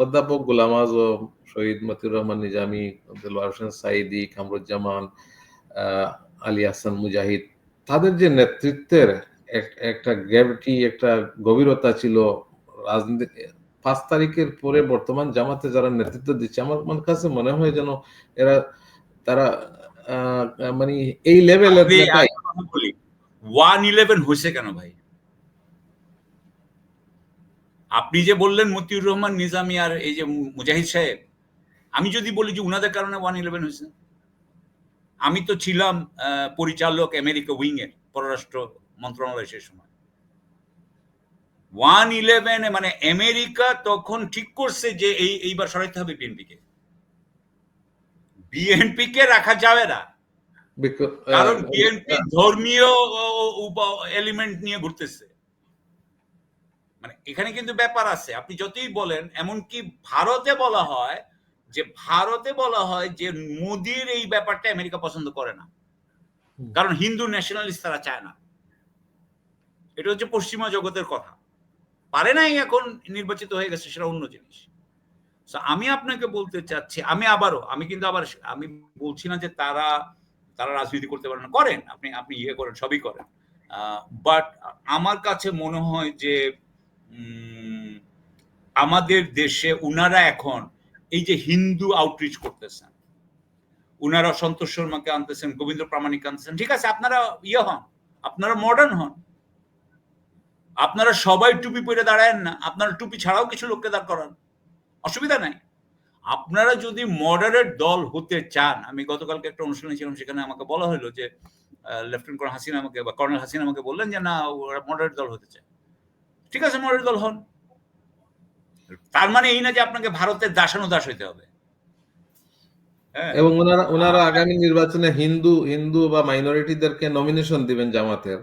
অধ্যাপক গোলাম আজম শহীদ মতিউর রহমান নিজামী দেলোয়ার হোসেন সাইদি কামরুজ্জামান আলী হাসান মুজাহিদ। তাদের যে নেতৃত্বের একটা গ্র্যাভিটি একটা গভীরতা ছিল রাজনীতি পাঁচ তারিখের পরে বর্তমান জামাতে যারা নেতৃত্ব দিচ্ছে আমার কাছে মনে হয় যেন এরা তারা আহ, মানে এই লেভেলের ওয়ান ইলেভেন হয়েছে কেন ভাই? আপনি যে বললেন মতিউর রহমান নিজামী আর এই যে মুজাহিদ সাহেব আমি যদি বলি যে উনাদের কারণে ওয়ান ইলেভেন হয়েছে। আমি তো ছিলাম পরিচালক আমেরিকা উইং এর পররাষ্ট্র মন্ত্রণালয় সে সময়। ওয়ান ইলেভেন মানে আমেরিকা তখন ঠিক করছে যে এই এইবার সরাইতে হবে বিএনপিকে। বিএনপি কে রাখা যাবে না। কারণ বিএনপি ধর্মীয় এলিমেন্ট নিয়ে ঘুরতেছে। মানে এখানে কিন্তু ব্যাপার আছে। আপনি যতই বলেন এমনকি ভারতে বলা হয় যে ভারতে বলা হয় যে মোদির এই ব্যাপারটা আমেরিকা পছন্দ করে না। কারণ হিন্দু ন্যাশনালিস্ট তারা চায় না। এটা হচ্ছে পশ্চিমা জগতের কথা। পারে নাই এখন নির্বাচিত হয়ে গেছে সেটা অন্য জিনিস। আমি আপনাকে বলতে চাচ্ছি আমি আবারও আমি কিন্তু আবার আমি বলছি না যে তারা তারা রাজনীতি করতে পারে না। করেন আপনি আপনি ইয়ে করেন সবই করেন। বাট আমার কাছে মনে হয় যে আমাদের দেশে উনারা এখন এই যে হিন্দু আউটরিচ করতেছেন, উনারা সন্তোষ শর্মাকে আনতেছেন, গোবিন্দ প্রামাণিক আনতেছেন, ঠিক আছে, আপনারা ইয়ে হন, আপনারা মডার্ন হন। আপনারা সবাই টুপি পরে দাঁড়ায়েন না, আপনারা টুপি ছাড়াও কিছু লোককে দাঁড় করান, অসুবিধা নাই। আপনারা যদি মডারেট দল হতে চান, আমি গতকালকে একটা অনুষ্ঠানে ছিলাম সেখানে আমাকে বলা হলো যে লেফটেন্যান্ট কর্নেল হাসিনা আমাকে বা কর্নেল হাসিনা আমাকে বললেন যে, না, ওরা মডারেট দল হতে চায়। ঠিক আছে মডারেট দল হন তার মানে এই না যে আপনাকে ভারতের দাসানুদাস হইতে হবে। হ্যাঁ। এবং ওনারা ওনারা আগামী নির্বাচনে হিন্দু হিন্দু বা মাইনরিটিদেরকে নমিনেশন দিবেন জামাতের।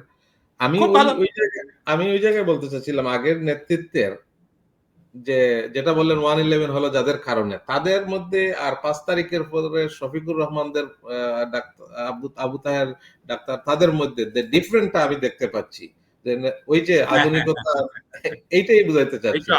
আমি আমি ওই জায়গায় বলতে চাচ্ছিলাম আগের নেতৃত্বের যে যেটা বললেন ওয়ান ইলেভেন হলো যাদের কারণে। তাদের মধ্যে আর পাঁচ তারিখের পরে শফিকুর রহমানদের আবু তাহের ডাক্তার তাদের মধ্যে ডিফারেন্টটা আমি দেখতে পাচ্ছি। ওই যে আধুনিকতা এইটাই বুঝাইতে চাচ্ছি।